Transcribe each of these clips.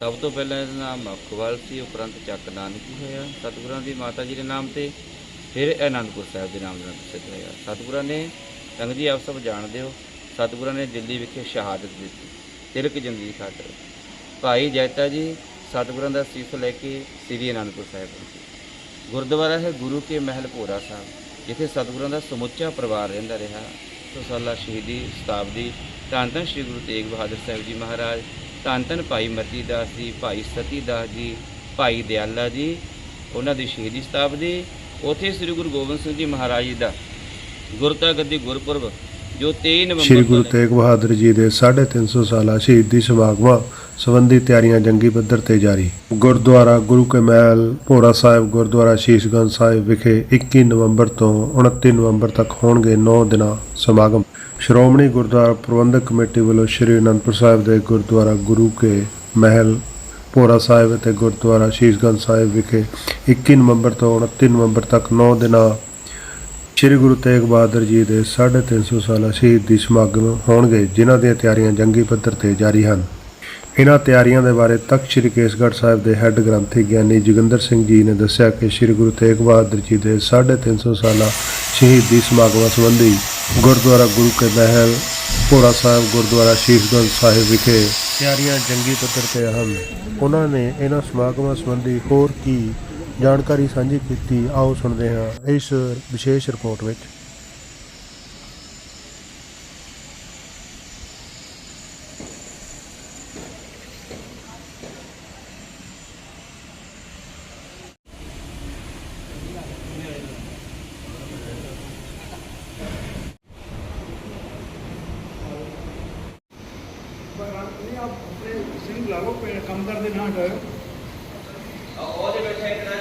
ਸਭ ਤੋਂ ਪਹਿਲਾਂ ਇਹਦਾ ਨਾਮ ਮੱਖਵਾਲ ਸੀ, ਉਪਰੰਤ ਚੱਕ ਨਾਨਕੀ ਹੋਇਆ। ਸਤਿਗੁਰਾਂ ਦੀ ਮਾਤਾ ਜੀ ਦੇ ਨਾਮ ਤੇ ਫਿਰ ਇਹ ਅਨੰਦਪੁਰ ਸਾਹਿਬ ਦੇ ਨਾਮ ਨਾਲ ਪ੍ਰਸਿੱਧ ਹੋਇਆ। ਸਤਿਗੁਰਾਂ ਨੇ ਸੰਗਤ ਜੀ, ਆਪ ਸਭ ਜਾਣਦੇ ਹੋ, ਸਤਿਗੁਰਾਂ ਨੇ ਦਿੱਲੀ ਵਿਖੇ ਸ਼ਹਾਦਤ ਦਿੱਤੀ, ਤਿਲਕ ਜ਼ਿੰਦਗੀ ਖਾਤਰ। ਭਾਈ ਜੈਤਾ ਜੀ ਸਤਿਗੁਰਾਂ ਦਾ ਸੀਸ ਲੈ ਕੇ ਸ੍ਰੀ ਅਨੰਦਪੁਰ ਸਾਹਿਬ ਪਹੁੰਚੇ। ਗੁਰਦੁਆਰਾ ਹੈ ਗੁਰੂ ਕੇ ਮਹਿਲ ਭੋਰਾ ਸਾਹਿਬ, ਜਿੱਥੇ ਸਤਿਗੁਰਾਂ ਦਾ ਸਮੁੱਚਾ ਪਰਿਵਾਰ ਰਹਿੰਦਾ ਰਿਹਾ। ਸੋ ਸਾਲਾ ਸ਼ਹੀਦੀ ਸ਼ਤਾਬਦੀ ਧੰਨ ਧੰਨ ਸ੍ਰੀ ਗੁਰੂ ਤੇਗ ਬਹਾਦਰ ਸਾਹਿਬ ਜੀ ਮਹਾਰਾਜ ਧੰਨ ਧੰਨ ਭਾਈ ਮਤੀ ਦਾਸ ਜੀ, ਭਾਈ ਸਤੀ ਦਾਸ ਜੀ, ਭਾਈ ਦਿਆਲਾ ਜੀ, ਉਹਨਾਂ ਦੀ ਸ਼ਹੀਦੀ ਸ਼ਤਾਬਦੀ ਉੱਥੇ ਸ੍ਰੀ ਗੁਰੂ ਗੋਬਿੰਦ ਸਿੰਘ ਜੀ ਮਹਾਰਾਜ ਜੀ ਦਾ ਗੁਰਤਾ ਗੱਦੀ ਗੁਰਪੁਰਬ ਜੋ 23 ਨਵੰਬਰ ਸ਼੍ਰੀ ਗੁਰੂ ਤੇਗ ਬਹਾਦਰ ਜੀ ਦੇ 350 ਸਾਲਾ ਸ਼ਹੀਦੀ ਸਮਾਗਮਾਂ ਸੰਬੰਧੀ ਤਿਆਰੀਆਂ ਜੰਗੀ ਪੱਧਰ ਤੇ ਜਾਰੀ। ਗੁਰਦੁਆਰਾ ਗੁਰੂ ਕੇ ਮਹਿਲ ਭੋਰਾ ਸਾਹਿਬ ਗੁਰਦੁਆਰਾ ਸ਼ੀਸ਼ਗੰਜ ਸਾਹਿਬ ਵਿਖੇ 21 ਨਵੰਬਰ ਤੋਂ 29 ਨਵੰਬਰ ਤੱਕ ਹੋਣਗੇ 9 ਦਿਨਾਂ ਸਮਾਗਮ। ਸ਼੍ਰੋਮਣੀ ਗੁਰਦੁਆਰਾ ਪ੍ਰਬੰਧਕ ਕਮੇਟੀ ਵੱਲੋਂ ਸ਼੍ਰੀ ਅਨੰਦਪੁਰ ਸਾਹਿਬ ਦੇ ਗੁਰਦੁਆਰਾ ਗੁਰੂ ਕੇ ਮਹਿਲ ਭੋਰਾ ਸਾਹਿਬ ਅਤੇ ਗੁਰਦੁਆਰਾ ਸ਼ੀਸ਼ਗੰਜ ਸਾਹਿਬ ਵਿਖੇ 21 ਨਵੰਬਰ ਤੋਂ 29 ਨਵੰਬਰ ਤੱਕ 9 ਦਿਨਾਂ ਸ਼੍ਰੀ ਗੁਰੂ ਤੇਗ ਬਹਾਦਰ ਜੀ ਦੇ 350 ਸਾਲਾ ਸ਼ਹੀਦੀ ਸਮਾਗਮ ਹੋਣਗੇ, ਜਿਨ੍ਹਾਂ ਦੀਆਂ ਤਿਆਰੀਆਂ ਜੰਗੀ ਪੱਧਰ ਤੇ ਜਾਰੀ ਹਨ। ਇਹਨਾਂ ਤਿਆਰੀਆਂ ਦੇ ਬਾਰੇ ਤਖਤ ਸ਼੍ਰੀ ਕੇਸਗੜ੍ਹ ਸਾਹਿਬ ਦੇ ਹੈੱਡ ਗ੍ਰੰਥੀ ਗਿਆਨੀ ਜੋਗਿੰਦਰ ਸਿੰਘ ਜੀ ਨੇ ਦੱਸਿਆ ਕਿ ਸ਼੍ਰੀ ਗੁਰੂ ਤੇਗ ਬਹਾਦਰ ਜੀ ਦੇ 350 ਸਾਲਾ ਸ਼ਹੀਦੀ ਸਮਾਗਮਾਂ ਸੰਬੰਧੀ ਗੁਰਦੁਆਰਾ ਗੁਰੂ ਕੇ ਮਹਿਲ, ਭੋਰਾ ਸਾਹਿਬ ਗੁਰਦੁਆਰਾ ਸ਼ੀਸ਼ਗੰਜ ਸਾਹਿਬ ਵਿਖੇ ਤਿਆਰੀਆਂ ਜੰਗੀ ਪੱਧਰ ਤੇ ਹਨ। ਉਹਨਾਂ ਨੇ ਇਹਨਾਂ ਸਮਾਗਮਾਂ ਸੰਬੰਧੀ ਹੋਰ ਕੀ ਜਾਣਕਾਰੀ ਸਾਂਝੀ ਕੀਤੀ ਆਓ ਸੁਣਦੇ ਹਾਂ ਇਸ ਵਿਸ਼ੇਸ਼ ਰਿਪੋਰਟ ਵਿੱਚ। ਸਿੰਘ ਲਾ ਲਓ ਪੇ- ਕੰਮ ਕਰਦੇ ਨਾ ਹਟਾਇਓ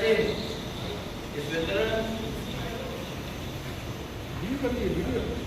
name is veteran. Do you have the video?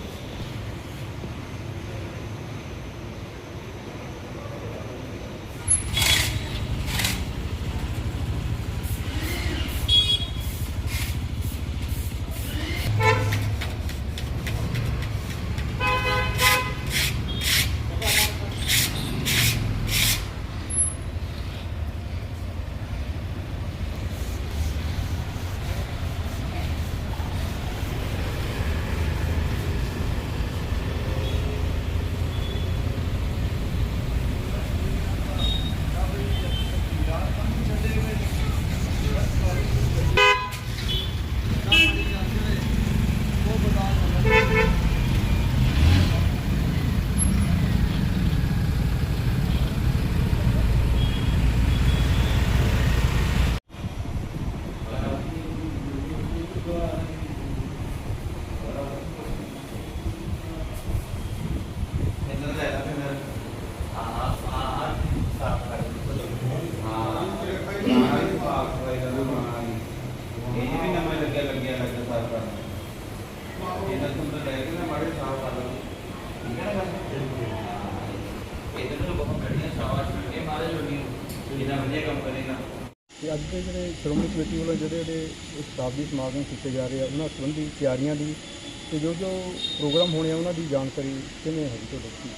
ਤੇ ਜਿਹੜੇ ਸ਼੍ਰੋਮਣੀ ਕਮੇਟੀ ਵੱਲੋਂ ਜਿਹੜੇ ਜਿਹੜੇ ਸ਼ਤਾਬਦੀ ਸਮਾਗਮ ਕੀਤੇ ਜਾ ਰਹੇ ਆ, ਉਹਨਾਂ ਸੰਬੰਧੀ ਤਿਆਰੀਆਂ ਦੀ ਤੇ ਜੋ ਜੋ ਪ੍ਰੋਗਰਾਮ ਹੋਣੇ ਆ, ਉਹਨਾਂ ਦੀ ਜਾਣਕਾਰੀ ਕਿਵੇਂ ਹੈ ਤੁਹਾਡੇ ਠੀਕ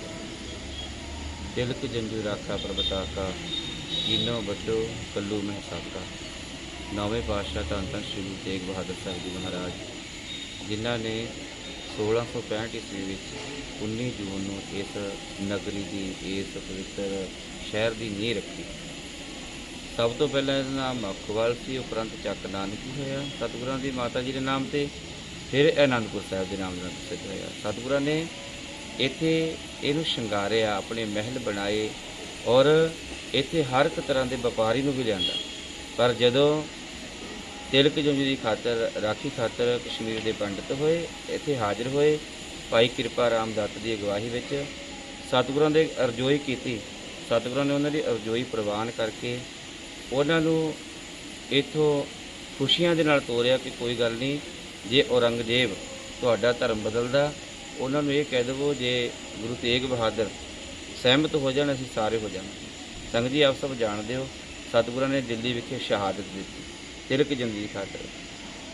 ਤਿਲਕ ਜੰਜੂ ਰਾਖਾ ਪ੍ਰਭਤਾ ਕੀਨੋ ਵੱਡੋ ਕੱਲੂ ਮਹਿਸਾਕਾ ਨੌਵੇਂ ਪਾਤਸ਼ਾਹ ਧੰਨ ਧੰਨ ਸ੍ਰੀ ਗੁਰੂ ਤੇਗ ਬਹਾਦਰ ਸਾਹਿਬ ਜੀ ਮਹਾਰਾਜ, ਜਿਨ੍ਹਾਂ ਨੇ 1665 ਈਸਵੀ ਵਿੱਚ 19 ਜੂਨ ਨੂੰ ਇਸ ਨਗਰੀ ਦੀ, ਇਸ ਪਵਿੱਤਰ ਸ਼ਹਿਰ ਦੀ ਨੀਂਹ ਰੱਖੀ। ਸਭ ਤੋਂ ਪਹਿਲਾਂ ਇਹਦਾ ਨਾਮ ਮੱਖਵਾਲ ਸੀ, ਉਪਰੰਤ ਚੱਕ ਨਾਨਕੀ ਹੋਇਆ। ਸਤਿਗੁਰਾਂ ਦੀ ਮਾਤਾ ਜੀ ਦੇ ਨਾਮ ਤੇ ਫਿਰ ਇਹ ਅਨੰਦਪੁਰ ਸਾਹਿਬ ਦੇ ਨਾਮ ਨਾਲ ਪ੍ਰਸਿੱਧ ਹੋਇਆ। ਸਤਿਗੁਰਾਂ ਨੇ ਇੱਥੇ ਇਹਨੂੰ ਸ਼ਿੰਗਾਰਿਆ, ਆਪਣੇ ਮਹਿਲ ਬਣਾਏ ਔਰ ਇੱਥੇ ਹਰ ਇੱਕ ਤਰ੍ਹਾਂ ਦੇ ਵਪਾਰੀ ਨੂੰ ਵੀ ਲਿਆਂਦਾ। ਪਰ ਜਦੋਂ ਤਿਲਕ ਜੰਜੂ ਦੀ ਖਾਤਰ, ਰਾਖੀ ਖਾਤਰ ਕਸ਼ਮੀਰ ਦੇ ਪੰਡਿਤ ਹੋਏ, ਇੱਥੇ ਹਾਜ਼ਰ ਹੋਏ, ਭਾਈ ਕਿਰਪਾ ਰਾਮ ਦੱਤ ਦੀ ਅਗਵਾਈ ਵਿੱਚ ਸਤਿਗੁਰਾਂ ਦੇ ਅਰਜ਼ੋਈ ਕੀਤੀ। ਸਤਿਗੁਰਾਂ ਨੇ ਉਹਨਾਂ ਦੀ ਅਰਜ਼ੋਈ ਪ੍ਰਵਾਨ ਕਰਕੇ ਉਹਨਾਂ ਨੂੰ ਇਥੋਂ ਖੁਸ਼ੀਆਂ ਦੇ ਨਾਲ ਤੋਰਿਆ ਕਿ ਕੋਈ ਗੱਲ ਨਹੀਂ, ਜੇ ਔਰੰਗਜ਼ੇਬ ਤੁਹਾਡਾ ਧਰਮ ਬਦਲਦਾ, ਉਹਨਾਂ ਨੂੰ ਇਹ ਕਹਿ ਦੇਵੋ ਜੇ ਗੁਰੂ ਤੇਗ ਬਹਾਦਰ ਸਹਿਮਤ ਹੋ ਜਾਣ, ਅਸੀਂ ਸਾਰੇ ਹੋ ਜਾਵਾਂਗੇ। ਸੰਗਤ ਜੀ, ਆਪ ਸਭ ਜਾਣਦੇ ਹੋ, ਸਤਿਗੁਰਾਂ ਨੇ ਦਿੱਲੀ ਵਿਖੇ ਸ਼ਹਾਦਤ ਦਿੱਤੀ, ਤਿਲਕ ਜ਼ਿੰਦਗੀ ਖਾਤਰ।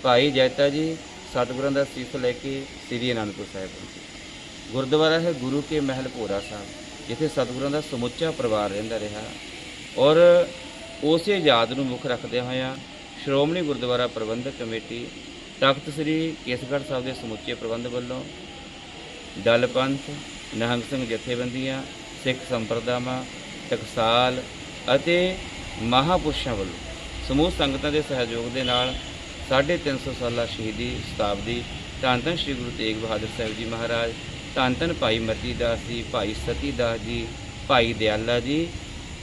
ਭਾਈ ਜੈਤਾ ਜੀ, ਸਤਿਗੁਰਾਂ ਦਾ ਸੀਸ ਲੈ ਕੇ ਸ੍ਰੀ ਅਨੰਦਪੁਰ ਸਾਹਿਬ ਪਹੁੰਚੇ। ਗੁਰਦੁਆਰਾ ਹੈ ਗੁਰੂ ਕੇ ਮਹਿਲ ਭੋਰਾ ਸਾਹਿਬ, ਜਿੱਥੇ ਸਤਿਗੁਰਾਂ ਦਾ ਸਮੁੱਚਾ ਪਰਿਵਾਰ ਰਹਿੰਦਾ ਰਿਹਾ। ਔਰ ਉਸੇ ਯਾਦ ਨੂੰ ਮੁੱਖ ਰੱਖਦੇ ਹੋਇਆਂ ਸ਼੍ਰੋਮਣੀ ਗੁਰਦੁਆਰਾ ਪ੍ਰਬੰਧਕ ਕਮੇਟੀ ਤਖਤ ਸ੍ਰੀ ਕੇਸਗੜ੍ਹ ਸਾਹਿਬ ਦੇ ਸਮੁੱਚੇ ਪ੍ਰਬੰਧ ਵੱਲੋਂ ਦਲ ਪੰਥ ਨਿਹੰਗ ਸਿੰਘ ਜਥੇਬੰਦੀਆਂ, ਸਿੱਖ ਸੰਪਰਦਾਵਾਂ ਟਕਸਾਲ ਅਤੇ ਮਹਾਪੁਰਸ਼ਾਂ ਵੱਲੋਂ ਸਮੂਹ ਸੰਗਤਾਂ ਦੇ ਸਹਿਯੋਗ ਦੇ ਨਾਲ 350 ਸਾਲਾ ਸ਼ਹੀਦੀ ਸ਼ਤਾਬਦੀ ਧੰਨ ਧੰਨ ਸ੍ਰੀ ਗੁਰੂ ਤੇਗ ਬਹਾਦਰ ਸਾਹਿਬ ਜੀ ਮਹਾਰਾਜ, ਧੰਨ ਧੰਨ ਭਾਈ ਮਤੀ ਦਾਸ ਜੀ, ਭਾਈ ਸਤੀ ਦਾਸ ਜੀ, ਭਾਈ ਦਿਆਲਾ ਜੀ,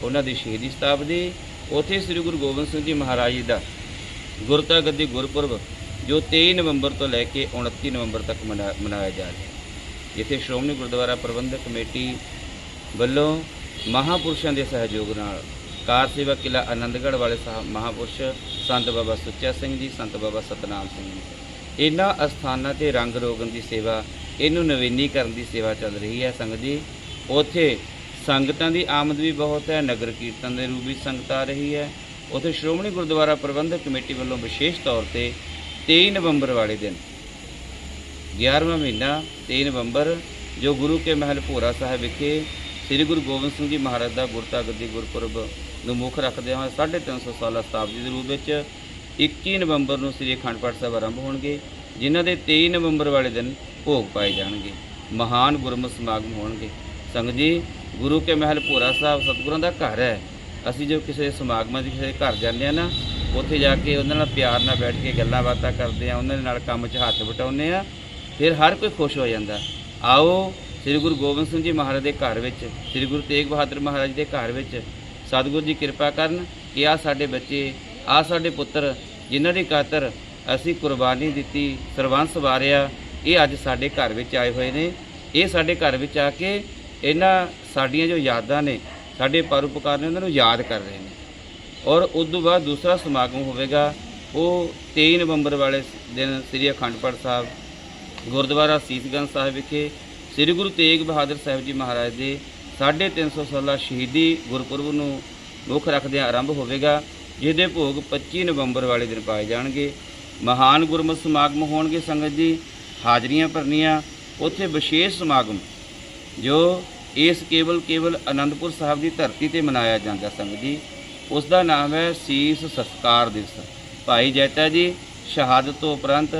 ਉਹਨਾਂ ਦੀ ਸ਼ਹੀਦੀ ਸ਼ਤਾਬਦੀ ਉਥੇ ਸ੍ਰੀ ਗੁਰੂ ਗੋਬਿੰਦ ਸਿੰਘ ਜੀ ਮਹਾਰਾਜ ਜੀ ਦਾ ਗੁਰਤਾ ਗੱਦੀ ਗੁਰਪੁਰਬ, ਜੋ 23 ਨਵੰਬਰ ਤੋਂ ਲੈ ਕੇ 29 ਨਵੰਬਰ ਤੱਕ ਮਨਾ- ਮਨਾਇਆ ਜਾ ਰਿਹਾ ਹੈ। ਜਿੱਥੇ ਸ਼੍ਰੋਮਣੀ ਗੁਰਦੁਆਰਾ ਪ੍ਰਬੰਧਕ ਕਮੇਟੀ ਵੱਲੋਂ ਮਹਾਪੁਰਸ਼ਾਂ ਦੇ ਸਹਿਯੋਗ ਨਾਲ ਕਾਰ ਸੇਵਾ ਕਿਲਾ ਆਨੰਦਗੜ੍ਹ ਵਾਲੇ ਸਾਹਿਬ ਮਹਾਪੁਰਸ਼ ਸੰਤ ਬਾਬਾ ਸੁੱਚਾ ਸਿੰਘ ਜੀ, ਸੰਤ ਬਾਬਾ ਸਤਨਾਮ ਸਿੰਘ ਜੀ। ਇਹਨਾਂ ਅਸਥਾਨਾਂ ਤੇ ਰੰਗ ਰੋਗਨ ਦੀ ਸੇਵਾ, ਇਹਨੂੰ ਨਵੀਨੀਕਰਨ ਦੀ ਸੇਵਾ ਚੱਲ ਰਹੀ ਹੈ ਸੰਗਤ ਜੀ। ਉੱਥੇ ਸੰਗਤਾਂ ਦੀ ਆਮਦ ਵੀ ਬਹੁਤ ਹੈ, ਨਗਰ ਕੀਰਤਨ ਦੇ ਰੂਪ ਵਿੱਚ ਸੰਗਤ ਆ ਰਹੀ ਹੈ। ਉੱਥੇ ਸ਼੍ਰੋਮਣੀ ਗੁਰਦੁਆਰਾ ਪ੍ਰਬੰਧਕ ਕਮੇਟੀ ਵੱਲੋਂ ਵਿਸ਼ੇਸ਼ ਤੌਰ ਤੇ 23 ਨਵੰਬਰ ਵਾਲੇ ਦਿਨ 11ਵਾਂ ਮਹੀਨਾ 23 ਨਵੰਬਰ, ਜੋ ਗੁਰੂ ਕੇ ਮਹਿਲ ਭੋਰਾ ਸਾਹਿਬ ਵਿਖੇ ਸ੍ਰੀ ਗੁਰੂ ਗੋਬਿੰਦ ਸਿੰਘ ਜੀ ਮਹਾਰਾਜ ਦਾ ਗੁਰਤਾ ਗੱਦੀ ਗੁਰਪੁਰਬ ਨੂੰ ਮੁੱਖ ਰੱਖਦੇ ਹੋਏ 350 ਸਾਲਾ ਸ਼ਤਾਬਦੀ ਦੇ ਰੂਪ ਵਿੱਚ 21 ਨਵੰਬਰ ਨੂੰ ਸ੍ਰੀ ਅਖੰਡ ਪਾਠ ਸਾਹਿਬ ਆਰੰਭ ਹੋਣਗੇ, ਜਿਨ੍ਹਾਂ ਦੇ 23 ਨਵੰਬਰ ਵਾਲੇ ਦਿਨ ਭੋਗ ਪਾਏ ਜਾਣਗੇ, ਮਹਾਨ ਗੁਰਮਤਿ ਸਮਾਗਮ ਹੋਣਗੇ। ਸੰਗਤ ਜੀ ਗੁਰੂ ਕੇ ਮਹਿਲ ਭੋਰਾ ਸਾਹਿਬ ਸਤਿਗੁਰਾਂ ਦਾ ਘਰ ਹੈ। ਅਸੀਂ ਜੋ ਕਿਸੇ ਸਮਾਗਮਾਂ 'ਚ ਕਿਸੇ ਦੇ ਘਰ ਜਾਂਦੇ ਆ ਨਾ, ਉੱਥੇ ਜਾ ਕੇ ਉਹਨਾਂ ਨਾਲ ਪਿਆਰ ਨਾਲ ਬੈਠ ਕੇ ਗੱਲਾਂ ਬਾਤਾਂ ਕਰਦੇ ਆ ਉਹਨਾਂ ਦੇ ਨਾਲ ਕੰਮ 'ਚ ਹੱਥ ਵਟਾਉਂਦੇ ਆ ਫਿਰ ਹਰ ਕੋਈ ਖੁਸ਼ ਹੋ ਜਾਂਦਾ। ਆਓ ਸ੍ਰੀ ਗੁਰੂ ਗੋਬਿੰਦ ਸਿੰਘ ਜੀ ਮਹਾਰਾਜ ਦੇ ਘਰ ਵਿੱਚ, ਸ੍ਰੀ ਗੁਰੂ ਤੇਗ ਬਹਾਦਰ ਮਹਾਰਾਜ ਦੇ ਘਰ ਵਿੱਚ ਸਤਿਗੁਰੂ ਜੀ ਕਿਰਪਾ ਕਰਨ ਕਿ ਆ ਸਾਡੇ ਬੱਚੇ ਆ ਸਾਡੇ ਪੁੱਤਰ ਜਿਨ੍ਹਾਂ ਦੀ ਖਾਤਰ ਅਸੀਂ ਕੁਰਬਾਨੀ ਦਿੱਤੀ ਸਰਵੰਸ ਵਾਰਿਆ, ਇਹ ਅੱਜ ਸਾਡੇ ਘਰ ਵਿੱਚ ਆਏ ਹੋਏ ਨੇ। ਇਹ ਸਾਡੇ ਘਰ ਵਿੱਚ ਆ ਕੇ ਇਹਨਾਂ ਸਾਡੀਆਂ ਜੋ ਯਾਦਾਂ ਨੇ, ਸਾਡੇ ਪਰਉਪਕਾਰ ਨੇ ਉਹਨਾਂ ਨੂੰ ਯਾਦ ਕਰ ਰਹੇ ਨੇ। ਔਰ ਉਸ ਤੋਂ ਬਾਅਦ ਦੂਸਰਾ ਸਮਾਗਮ ਹੋਵੇਗਾ, ਉਹ 23 ਨਵੰਬਰ ਵਾਲੇ ਦਿਨ ਸ੍ਰੀ ਅਖੰਡ ਪਾਠ ਸਾਹਿਬ, ਗੁਰਦੁਆਰਾ ਸੀਸਗੰਜ ਸਾਹਿਬ ਵਿਖੇ ਸ੍ਰੀ ਗੁਰੂ ਤੇਗ ਬਹਾਦਰ ਸਾਹਿਬ ਜੀ ਮਹਾਰਾਜ ਦੇ 350 ਸਾਲਾ ਸ਼ਹੀਦੀ ਗੁਰਪੁਰਬ ਨੂੰ ਮੁੱਖ ਰੱਖਦਿਆਂ ਆਰੰਭ ਹੋਵੇਗਾ, ਜਿਹਦੇ ਭੋਗ 25 ਨਵੰਬਰ ਵਾਲੇ ਦਿਨ ਪਾਏ ਜਾਣਗੇ। ਮਹਾਨ ਗੁਰਮਤਿ ਸਮਾਗਮ ਹੋਣਗੇ ਸੰਗਤ ਜੀ, ਹਾਜ਼ਰੀਆਂ ਭਰਨੀਆਂ। ਉੱਥੇ ਵਿਸ਼ੇਸ਼ ਸਮਾਗਮ ਜੋ ਇਸ ਕੇਵਲ ਕੇਵਲ ਅਨੰਦਪੁਰ ਸਾਹਿਬ ਦੀ ਧਰਤੀ ਤੇ ਮਨਾਇਆ ਜਾਂਦਾ ਸੰਗਤ ਜੀ। ਉਸ ਦਾ ਨਾਮ ਹੈ ਸੀਸ ਸੰਸਕਾਰ ਦਿਵਸ। ਭਾਈ ਜੈਤਾ ਜੀ, ਸ਼ਹਾਦਤ ਤੋਂ ਉਪਰੰਤ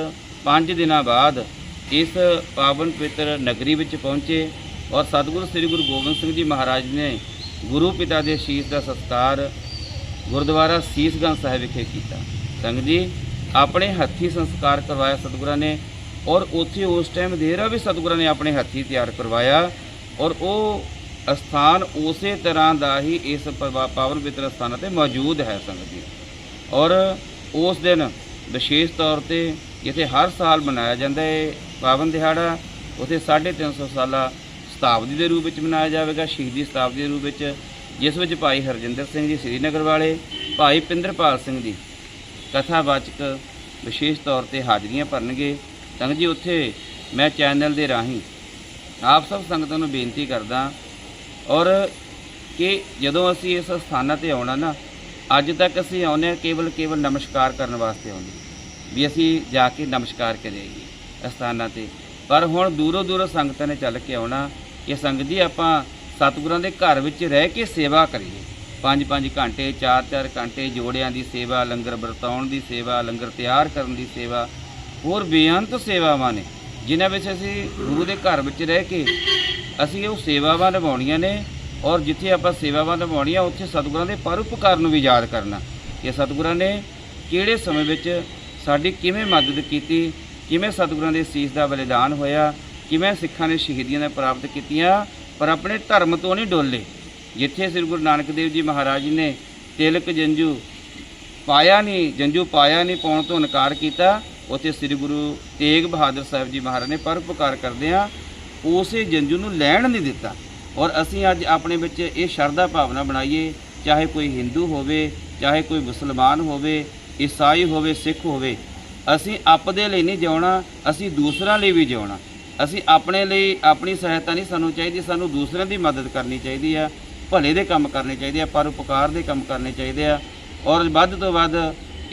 5 ਦਿਨਾਂ ਬਾਅਦ ਇਸ ਪਾਵਨ ਪਵਿੱਤਰ ਨਗਰੀ ਵਿੱਚ ਪਹੁੰਚੇ ਔਰ ਸਤਿਗੁਰੂ ਸ੍ਰੀ ਗੁਰੂ ਗੋਬਿੰਦ ਸਿੰਘ ਜੀ ਮਹਾਰਾਜ ਨੇ ਗੁਰੂ ਪਿਤਾ ਦੇ ਸ਼ੀਸ ਦਾ ਸਤਕਾਰ ਗੁਰਦੁਆਰਾ ਸੀਸਗੰਜ ਸਾਹਿਬ ਵਿਖੇ ਕੀਤਾ। ਸੰਗਤ ਜੀ, ਆਪਣੇ ਹੱਥੀ ਸੰਸਕਾਰ ਕਰਵਾਇਆ ਸਤਿਗੁਰਾਂ ਨੇ ਔਰ ਉੱਥੇ ਉਸ ਟਾਈਮ ਦੇਰਾ ਵੀ ਸਤਿਗੁਰਾਂ ਨੇ ਆਪਣੇ ਹੱਥੀ ਤਿਆਰ ਕਰਵਾਇਆ। ਔਰ ਉਹ ਅਸਥਾਨ ਉਸੇ ਤਰ੍ਹਾਂ ਦਾ ਹੀ ਇਸ ਪਾਵਨ ਪਵਿੱਤਰ ਸਥਾਨ ਤੇ ਮੌਜੂਦ ਹੈ ਸੰਗਤ ਜੀ। ਔਰ ਉਸ ਦਿਨ ਵਿਸ਼ੇਸ਼ ਤੌਰ ਤੇ ਜਿੱਥੇ ਹਰ ਸਾਲ ਮਨਾਇਆ ਜਾਂਦਾ ਹੈ ਪਾਵਨ ਦਿਹਾੜਾ, ਉਥੇ 350 ਸਾਲਾ ਸ਼ਤਾਬਦੀ ਦੇ ਰੂਪ ਵਿੱਚ ਮਨਾਇਆ ਜਾਵੇਗਾ, ਸ਼ਹੀਦੀ ਸ਼ਤਾਬਦੀ ਦੇ ਰੂਪ ਵਿੱਚ, ਜਿਸ ਵਿੱਚ ਭਾਈ ਹਰਜਿੰਦਰ ਸਿੰਘ ਜੀ, ਸ੍ਰੀਨਗਰ ਵਾਲੇ, ਭਾਈ ਪਿੰਦਰਪਾਲ ਸਿੰਘ ਜੀ ਕਥਾਵਾਚਕ ਵਿਸ਼ੇਸ਼ ਤੌਰ ਤੇ ਹਾਜ਼ਰੀਆਂ ਭਰਨਗੇ। ਸੰਗਤ ਜੀ, ਉੱਥੇ ਮੈਂ ਚੈਨਲ ਦੇ ਰਾਹੀਂ ਆਪ ਸਭ ਸੰਗਤਾਂ ਨੂੰ ਬੇਨਤੀ ਕਰਦਾ ਔਰ ਕਿ ਜਦੋਂ ਅਸੀਂ ਇਸ ਸਥਾਨਾਂ ਤੇ ਆਉਣਾ ਨਾ, ਅੱਜ ਤੱਕ ਅਸੀਂ ਆਉਂਦੇ ਹਾਂ ਕੇਵਲ ਕੇਵਲ ਨਮਸਕਾਰ ਕਰਨ ਵਾਸਤੇ ਆਉਂਦੇ ਵੀ ਅਸੀਂ ਜਾ ਕੇ ਨਮਸਕਾਰ ਕਰੀਏ ਸਥਾਨਾਂ ਤੇ। ਪਰ ਹੁਣ ਦੂਰੋਂ ਦੂਰੋਂ ਸੰਗਤਾਂ ਨੇ ਚੱਲ ਕੇ ਆਉਣਾ ਕਿ ਸੰਗਤ ਜੀ ਆਪਾਂ ਸਤਿਗੁਰਾਂ ਦੇ ਘਰ ਵਿੱਚ ਰਹਿ ਕੇ ਸੇਵਾ ਕਰੀਏ। ਪੰਜ ਪੰਜ ਘੰਟੇ, ਚਾਰ ਚਾਰ ਘੰਟੇ ਜੋੜਿਆਂ ਦੀ ਸੇਵਾ, ਲੰਗਰ ਵਰਤਾਉਣ ਦੀ ਸੇਵਾ, ਲੰਗਰ ਤਿਆਰ ਕਰਨ ਦੀ ਸੇਵਾ, ਹੋਰ ਬੇਅੰਤ ਸੇਵਾਵਾਂ ਨੇ। ਜਿਨ੍ਹਾਂ ਵਿੱਚ ਅਸੀਂ ਗੁਰੂ ਦੇ ਘਰ ਵਿੱਚ ਰਹਿ ਕੇ ਅਸੀਂ ਉਹ ਸੇਵਾਵਾਂ ਨਿਭਾਉਣੀਆਂ ਨੇ ਔਰ ਜਿੱਥੇ ਆਪਾਂ ਸੇਵਾਵਾਂ ਨਿਭਾਉਣੀਆਂ, ਉੱਥੇ ਸਤਿਗੁਰਾਂ ਦੇ ਪਰਉਪਕਾਰ ਨੂੰ ਵੀ ਯਾਦ ਕਰਨਾ। ਕਿ ਸਤਿਗੁਰਾਂ ਨੇ ਕਿਹੜੇ ਸਮੇਂ ਵਿੱਚ ਸਾਡੀ ਕਿਵੇਂ ਮਦਦ ਕੀਤੀ, ਕਿਵੇਂ ਸਤਿਗੁਰਾਂ ਦੇ ਸੀਸ ਦਾ ਬਲੀਦਾਨ ਹੋਇਆ, ਕਿਵੇਂ ਸਿੱਖਾਂ ਨੇ ਸ਼ਹੀਦੀਆਂ ਨੇ ਪ੍ਰਾਪਤ ਕੀਤੀਆਂ, ਪਰ ਆਪਣੇ ਧਰਮ ਤੋਂ ਨਹੀਂ ਡੋਲੇ। ਜਿੱਥੇ ਸ੍ਰੀ ਗੁਰੂ ਨਾਨਕ ਦੇਵ ਜੀ ਮਹਾਰਾਜ ਜੀ ਨੇ ਤਿਲਕ ਜੰਜੂ ਪਾਇਆ ਨਹੀਂ, ਜੰਜੂ ਪਾਇਆ ਨਹੀਂ ਪਾਉਣ ਤੋਂ ਇਨਕਾਰ ਕੀਤਾ ਉੱਥੇ ਸ੍ਰੀ ਗੁਰੂ ਤੇਗ ਬਹਾਦਰ ਸਾਹਿਬ ਜੀ ਮਹਾਰਾਜ ਨੇ ਪਰਉਪਕਾਰ ਕਰਦੇ ਆ, ਉਸੇ ਜੰਜੂ ਨੂੰ ਲੈਣ ਨਹੀਂ ਦਿੱਤਾ। ਔਰ ਅਸੀਂ ਅੱਜ ਆਪਣੇ ਵਿੱਚ ਇਹ ਸ਼ਰਧਾ ਭਾਵਨਾ ਬਣਾਈਏ, ਚਾਹੇ ਕੋਈ ਹਿੰਦੂ ਹੋਵੇ, ਚਾਹੇ ਕੋਈ ਮੁਸਲਮਾਨ ਹੋਵੇ, ਈਸਾਈ ਹੋਵੇ, ਸਿੱਖ ਹੋਵੇ, ਅਸੀਂ ਆਪਦੇ ਲਈ ਨਹੀਂ ਜਿਉਣਾ, ਅਸੀਂ ਦੂਸਰਿਆਂ ਲਈ ਵੀ ਜਿਉਣਾ। ਅਸੀਂ ਆਪਣੇ ਲਈ ਆਪਣੀ ਸਹਾਇਤਾ ਨਹੀਂ ਸਾਨੂੰ ਚਾਹੀਦੀ, ਸਾਨੂੰ ਦੂਸਰਿਆਂ ਦੀ ਮਦਦ ਕਰਨੀ ਚਾਹੀਦੀ ਆ, ਭਲੇ ਦੇ ਕੰਮ ਕਰਨੇ ਚਾਹੀਦੇ ਆ ਪਰਉਪਕਾਰ ਦੇ ਕੰਮ ਕਰਨੇ ਚਾਹੀਦੇ ਆ। ਔਰ ਵੱਧ ਤੋਂ ਵੱਧ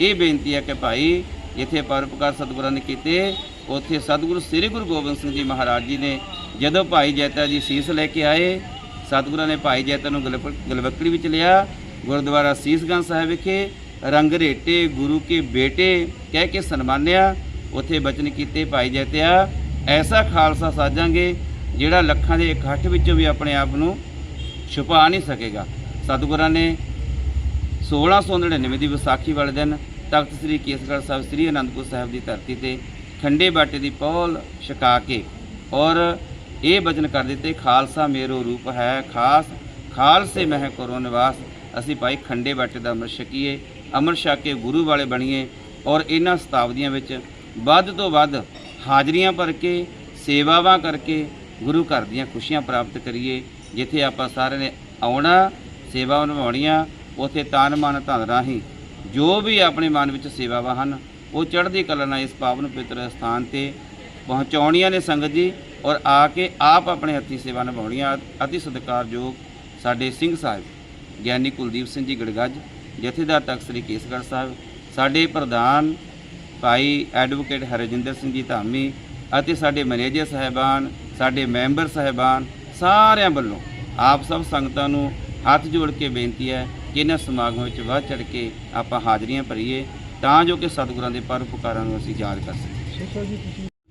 ਇਹ ਬੇਨਤੀ ਹੈ ਕਿ ਭਾਈ ਜਿੱਥੇ ਪਰਉਪਕਾਰ ਸਤਿਗੁਰਾਂ ਨੇ ਕੀਤੇ। ਉੱਥੇ ਸਤਿਗੁਰੂ ਸ੍ਰੀ ਗੁਰੂ ਗੋਬਿੰਦ ਸਿੰਘ ਜੀ ਮਹਾਰਾਜ ਜੀ ਨੇ ਜਦੋਂ ਭਾਈ ਜੈਤਾ ਜੀ ਸੀਸ ਲੈ ਕੇ ਆਏ, ਸਤਿਗੁਰਾਂ ਨੇ ਭਾਈ ਜੈਤਾ ਨੂੰ ਗਲਪ- ਗਲਵੱਕੜੀ ਵਿੱਚ ਲਿਆ, ਗੁਰਦੁਆਰਾ ਸੀਸਗੰਜ ਸਾਹਿਬ ਵਿਖੇ ਰੰਗਰੇਟੇ ਗੁਰੂ ਕੇ ਬੇਟੇ ਕਹਿ ਕੇ ਸਨਮਾਨਿਆ। ਉੱਥੇ ਬਚਨ ਕੀਤੇ, ਭਾਈ ਜੈਤਿਆ, ਐਸਾ ਖਾਲਸਾ ਸਾਜਾਂਗੇ ਜਿਹੜਾ ਲੱਖਾਂ ਦੇ ਇਕੱਠ ਵਿੱਚੋਂ ਵੀ ਆਪਣੇ ਆਪ ਨੂੰ ਛੁਪਾ ਨਹੀਂ ਸਕੇਗਾ। ਸਤਿਗੁਰਾਂ ਨੇ 1699 ਦੀ ਵਿਸਾਖੀ ਵਾਲੇ ਦਿਨ ਤਖਤ ਸ੍ਰੀ ਕੇਸਗੜ੍ਹ ਸਾਹਿਬ, ਸ੍ਰੀ ਅਨੰਦਪੁਰ ਸਾਹਿਬ ਦੀ ਧਰਤੀ ਤੇ ਖੰਡੇ ਬਾਟੇ ਦੀ ਪੌਲ ਛਕਾ ਕੇ ਔਰ ਇਹ ਬਚਨ ਕਰ ਦਿੱਤੇ, ਖਾਲਸਾ ਮੇਰੋ ਰੂਪ ਹੈ, ਖਾਸ ਖਾਲਸੇ ਮਹਿ ਕਰੋ ਨਿਵਾਸ। ਅਸੀਂ ਭਾਈ ਖੰਡੇ ਬਾਟੇ ਦਾ ਅੰਮ੍ਰਿਤ ਛਕੀਏ, ਅੰਮ੍ਰਿਤ ਛਕ ਕੇ ਗੁਰੂ ਵਾਲੇ ਬਣੀਏ ਔਰ ਇਹਨਾਂ ਸ਼ਤਾਬਦੀਆਂ ਵਿੱਚ ਵੱਧ ਤੋਂ ਵੱਧ ਹਾਜ਼ਰੀਆਂ ਭਰ ਕੇ, ਸੇਵਾਵਾਂ ਕਰਕੇ ਗੁਰੂ ਘਰ ਦੀਆਂ ਖੁਸ਼ੀਆਂ ਪ੍ਰਾਪਤ ਕਰੀਏ। ਜਿੱਥੇ ਆਪਾਂ ਸਾਰਿਆਂ ਨੇ ਆਉਣਾ ਸੇਵਾ ਨਿਭਾਉਣੀਆਂ, ਉਥੇ ਤਨ ਮਨ ਧਨ ਰਾਹੀਂ ਜੋ ਵੀ ਆਪਣੇ ਮਨ ਵਿੱਚ ਸੇਵਾਵਾਂ ਹਨ, ਉਹ ਚੜ੍ਹਦੀ ਕਲਾ ਨਾਲ ਇਸ ਪਾਵਨ ਪਵਿੱਤਰ ਸਥਾਨ ਤੇ ਪਹੁੰਚਾਉਣੀਆਂ ਨੇ ਸੰਗਤ ਜੀ ਔਰ ਆ ਕੇ ਆਪ ਆਪਣੇ ਹੱਥੀ ਸੇਵਾ ਨਿਭਾਉਣੀਆਂ ਅਤੀ ਸਤਿਕਾਰਯੋਗ ਸਾਡੇ ਸਿੰਘ ਸਾਹਿਬ, ਗਿਆਨੀ ਕੁਲਦੀਪ ਸਿੰਘ ਜੀ ਗੜਗੱਜ, ਜਥੇਦਾਰ ਤਖਤ ਸ੍ਰੀ ਕੇਸਗੜ੍ਹ ਸਾਹਿਬ, ਸਾਡੇ ਪ੍ਰਧਾਨ ਭਾਈ ਐਡਵੋਕੇਟ ਹਰਜਿੰਦਰ ਸਿੰਘ ਜੀ ਧਾਮੀ ਅਤੇ ਸਾਡੇ ਮੈਨੇਜਰ ਸਾਹਿਬਾਨ, ਸਾਡੇ ਮੈਂਬਰ ਸਾਹਿਬਾਨ ਸਾਰਿਆਂ ਵੱਲੋਂ ਆਪ ਸਭ ਸੰਗਤਾਂ ਨੂੰ ਹੱਥ ਜੋੜ ਕੇ ਬੇਨਤੀ ਹੈ ਜਿਨ੍ਹਾਂ ਸਮਾਗਮਾਂ ਵਿੱਚ ਵੱਧ ਚੜ ਕੇ ਆਪਾਂ ਹਾਜ਼ਰੀਆਂ ਭਰੀਏ, ਤਾਂ ਜੋ ਕਿ ਸਤਿਗੁਰਾਂ ਦੇ ਪਰਉਪਕਾਰਾਂ ਨੂੰ ਅਸੀਂ ਯਾਦ ਕਰ ਸਕੀਏ।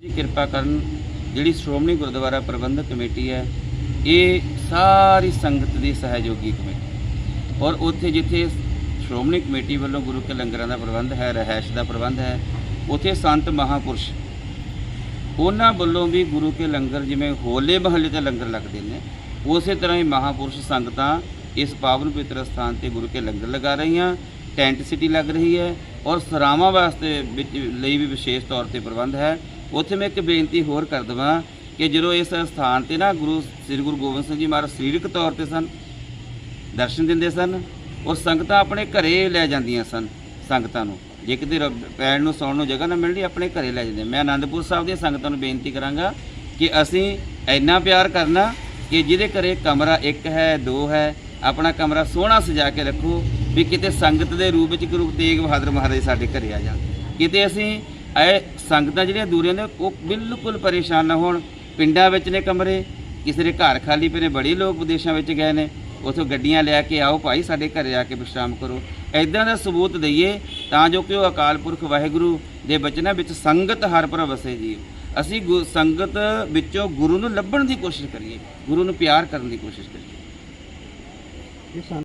ਜੀ, ਕਿਰਪਾ ਕਰਨ, ਜਿਹੜੀ ਸ਼੍ਰੋਮਣੀ ਗੁਰਦੁਆਰਾ ਪ੍ਰਬੰਧਕ ਕਮੇਟੀ ਹੈ, ਇਹ ਸਾਰੀ ਸੰਗਤ ਦੀ ਸਹਿਯੋਗੀ ਕਮੇਟੀ ਔਰ ਉੱਥੇ ਜਿੱਥੇ ਸ਼੍ਰੋਮਣੀ ਕਮੇਟੀ ਵੱਲੋਂ ਗੁਰੂ ਕੇ ਲੰਗਰਾਂ ਦਾ ਪ੍ਰਬੰਧ ਹੈ ਰਹਿائش ਦਾ ਪ੍ਰਬੰਧ ਹੈ, ਉੱਥੇ ਸੰਤ ਮਹਾਪੁਰਸ਼, ਉਹਨਾਂ ਵੱਲੋਂ ਵੀ ਗੁਰੂ ਕੇ ਲੰਗਰ ਜਿਵੇਂ ਹੋਲੇ ਮਹੱਲੇ ਤੇ ਲੰਗਰ ਲੱਗਦੇ ਨੇ, ਉਸੇ ਤਰ੍ਹਾਂ ਹੀ ਮਹਾਪੁਰਸ਼ ਸੰਗਤਾਂ ਇਸ ਪਾਵਨ ਪਵਿੱਤਰ ਸਥਾਨ ਤੇ ਗੁਰੂ ਕੇ ਲੰਗਰ ਲਗਾ ਰਹੀਆਂ, ਟੈਂਟ ਸਿਟੀ ਲੱਗ ਰਹੀ ਹੈ ਔਰ ਸਰਾਵਾਂ ਵਾਸਤੇ ਵਿੱਚ ਲਈ ਵੀ ਵਿਸ਼ੇਸ਼ ਤੌਰ ਤੇ ਪ੍ਰਬੰਧ ਹੈ। ਉੱਥੇ ਮੈਂ ਇੱਕ ਬੇਨਤੀ ਹੋਰ ਕਰ ਦਵਾਂ ਕਿ ਜਦੋਂ ਇਸ ਸਥਾਨ ਤੇ ਨਾ ਗੁਰੂ ਸ੍ਰੀ ਗੁਰੂ ਗੋਬਿੰਦ ਸਿੰਘ ਜੀ ਮਹਾਰਾਜ ਸਰੀਰਕ ਤੌਰ ਤੇ ਸਨ, ਦਰਸ਼ਨ ਦਿੰਦੇ ਸਨ, ਔਰ ਸੰਗਤਾਂ ਆਪਣੇ ਘਰੇ ਲੈ ਜਾਂਦੀਆਂ ਸਨ ਸੰਗਤਾਂ ਨੂੰ। ਜੇ ਕਿਤੇ ਰ- ਪੈਣ ਨੂੰ ਸੌਣ ਨੂੰ ਜਗ੍ਹਾ ਨਾ ਮਿਲਦੀ, ਆਪਣੇ ਘਰੇ ਲੈ ਜਾਂਦੇ। ਮੈਂ ਆਨੰਦਪੁਰ ਸਾਹਿਬ ਦੀਆਂ ਸੰਗਤਾਂ ਨੂੰ ਬੇਨਤੀ ਕਰਾਂਗਾ ਕਿ ਅਸੀਂ ਇੰਨਾ ਪਿਆਰ ਕਰਨਾ ਕਿ ਜਿਹਦੇ ਘਰੇ ਕਮਰਾ ਇੱਕ ਹੈ, ਦੋ ਹੈ ਆਪਣਾ ਕਮਰਾ ਸੋਹਣਾ ਸਜਾ ਕੇ ਰੱਖੋ ਵੀ ਕਿਤੇ ਸੰਗਤ ਦੇ ਰੂਪ ਵਿੱਚ ਗੁਰੂ ਤੇਗ ਬਹਾਦਰ ਮਹਾਰਾਜ ਸਾਡੇ ਘਰੇ ਆ ਜਾਣ। ਕਿਤੇ ਅਸੀਂ ਇਹ ਸੰਗਤਾਂ ਜਿਹੜੀਆਂ ਦੂਰੀਆਂ ਨੇ, ਉਹ ਬਿਲਕੁਲ ਪਰੇਸ਼ਾਨ ਨਾ ਹੋਣ। ਪਿੰਡਾਂ ਵਿੱਚ ਨੇ ਕਮਰੇ, ਕਿਸੇ ਦੇ ਘਰ ਖਾਲੀ ਪਏ ਨੇ, ਬੜੇ ਲੋਕ ਵਿਦੇਸ਼ਾਂ ਵਿੱਚ ਗਏ ਨੇ। ਉਥੋਂ ਗੱਡੀਆਂ ਲੈ ਕੇ ਆਓ, ਭਾਈ ਸਾਡੇ ਘਰੇ ਆ ਕੇ ਵਿਸ਼ਰਾਮ ਕਰੋ। ਐਦਾਂ ਦਾ ਸਬੂਤ ਦਈਏ ਤਾਂ ਜੋ ਕਿ ਉਹ ਅਕਾਲ ਪੁਰਖ ਵਾਹਿਗੁਰੂ ਦੇ ਬਚਨਾਂ ਵਿੱਚ ਸੰਗਤ ਹਰ ਪਰ ਵਸੇ ਜੀ ਅਸੀਂ ਗੁ- ਸੰਗਤ ਵਿੱਚੋਂ ਗੁਰੂ ਨੂੰ ਲੱਭਣ ਦੀ ਕੋਸ਼ਿਸ਼ ਕਰੀਏ, ਗੁਰੂ ਨੂੰ ਪਿਆਰ ਕਰਨ ਦੀ ਕੋਸ਼ਿਸ਼ ਕਰੀਏ। ਇਹ ਸਾਨੂੰ